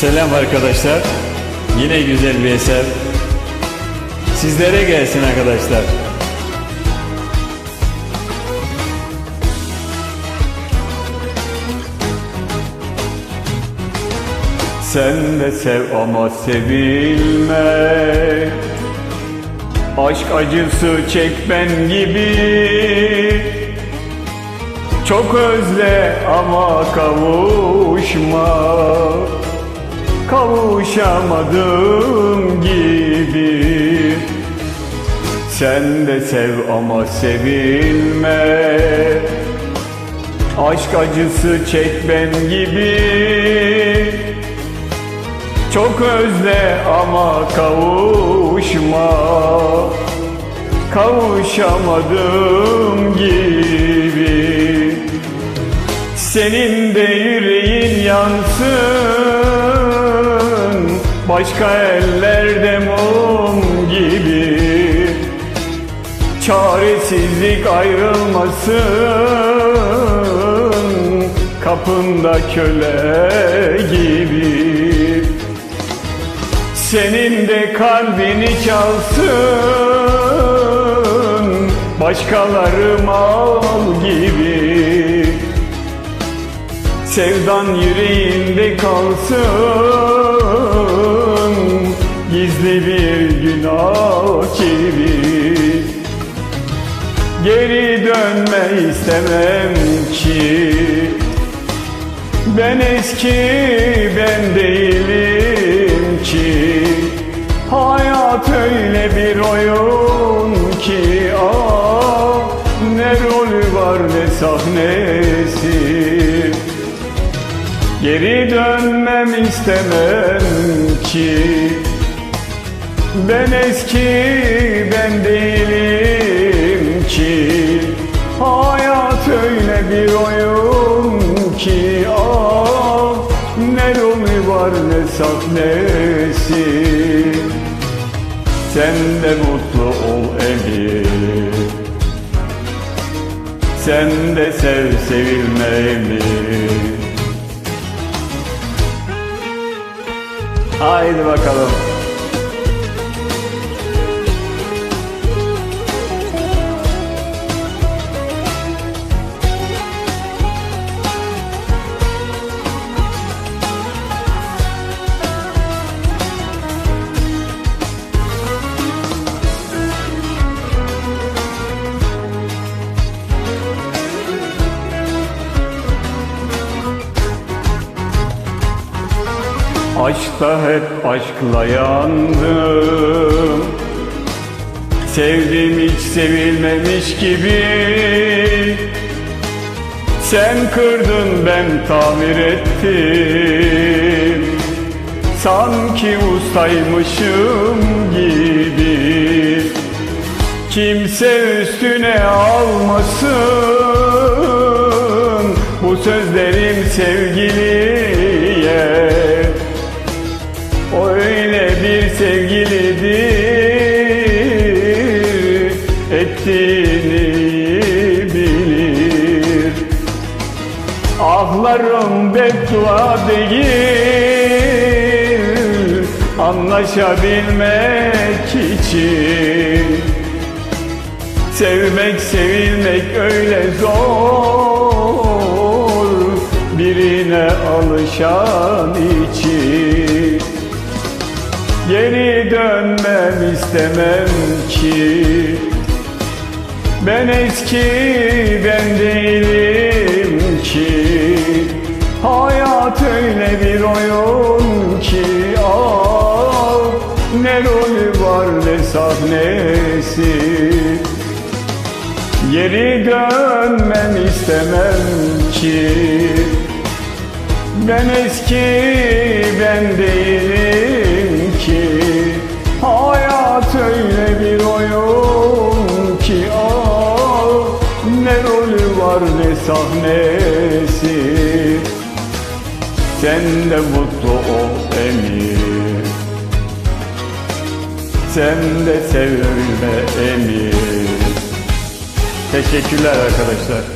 Selam arkadaşlar. Yine güzel bir eser. Sizlere gelsin arkadaşlar. Sen de sev ama sevilme Aşk acısı çek ben gibi Çok özle ama kavuşma Kavuşamadım gibi. Sen de sev ama sevilme. Aşk acısı çek ben gibi. Çok özle ama kavuşma. Kavuşamadım gibi. Senin de yüreğin yansın Başka ellerde mum gibi. Çaresizlik ayrılmasın Kapında köle gibi. Senin de kalbini çalsın Başkaları mal gibi. Sevdan yüreğinde kalsın Gizli bir günah gibi. Geri dönme istemem ki. Ben eski ben değilim ki. Hayat öyle bir oyun ki ah Ne rolü var ne sahnesi. Geri dönmem istemem ki Ben eski ben değilim ki. Hayat öyle bir oyun ki ah Ne rolü var ne sahnesi Sen de mutlu ol emin Sen de sev sevilme emin Haydi bakalım. Aşkta hep aşkla yandım. Sevdim hiç sevilmemiş gibi. Sen kırdın ben tamir ettim. Sanki ustaymışım gibi. Kimse üstüne almasın sevgilidir Ettiğini bilir. Ahlarım beddua değil Anlaşabilmek için. Sevmek sevilmek öyle zor Birine alışan için Geri dönmem istemem ki. Ben eski ben değilim ki. Hayat öyle bir oyun ki. Ah, Ne rolü var ne sahnesi. Geri dönmem istemem ki. Ben eski ben değilim ki Hayat öyle bir oyun ki ah, Ne rolü var ne sahnesi. Sen de mutlu ol emin Sen de sevilme emin Teşekkürler arkadaşlar.